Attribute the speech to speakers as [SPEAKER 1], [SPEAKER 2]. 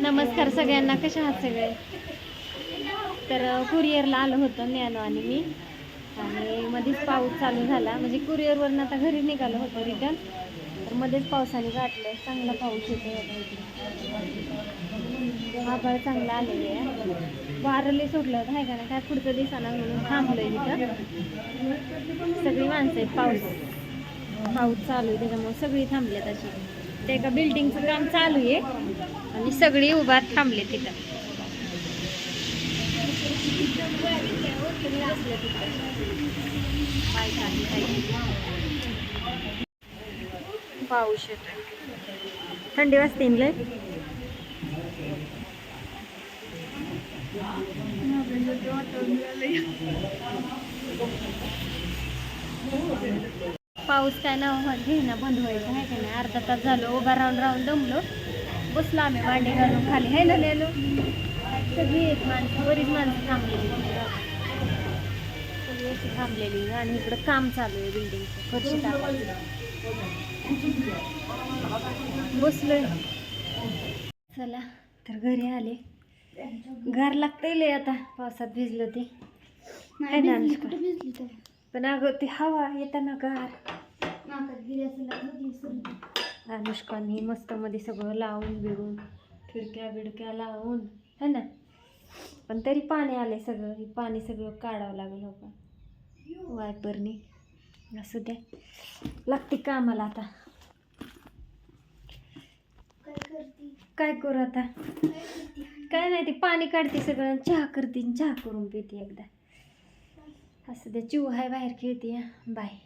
[SPEAKER 1] नमस्कार सगळ्यांना कशा आहात सगळे? तर कुरिअरला आलो होतं न्यानो आणि मी. आणि मध्येच पाऊस चालू झाला. म्हणजे कुरिअरवरनं आता घरी निघालो होतो रिटर्न तर मध्येच पावसाने गाठलं चांगला पाऊस येतो आभाळ चांगला आलेले आहे. वारले सोडलं होतं आहे का नाही? काय पुढचं दिसाना म्हणून थांबलोय तिथं सगळी माणसं आहेत पाऊस. पाऊस चालू आहे त्याच्यामुळे सगळी थांबली अशी. ते एका बिल्डिंगचं काम चालू आहे. आणि सगळी उभा थांबले तिथं. पाऊस येत थंडी वाजते लय पाऊस काय ना घेणं बंद व्हायचं आहे का नाही. अर्धा तास झालं उभा राहून राहून दमलो. बसलो आम्ही भांडे घालून खाली. है ना नेलो सगळी एक माणसं बरीच माणसं थांबलेली सगळी अशी थांबलेली. आणि इकडं काम चालू आहे बिल्डिंगचं फरशी टाकायचं. बसलोय. चला तर घरी आले. गार लागतंय लय आता पावसात भिजलो ते. है ना अनुष्का? पण अगं ती हवा येताना गार. अनुष्कानी मस्त मध्ये सगळं लावून बिळून खिडक्या बिडक्या लावून है ना? पण तरी पाणी आले सगळं. हे पाणी सगळं काढावं लागलं हो का? वायपरनी. असू द्या. लागते कामाला आता. काय करू आता? काय नाही ते पाणी काढते सगळं आणि चहा करते आणि चहा करून पिते एकदा. असं द्या चिव हाय बाहेर खेळते बाय.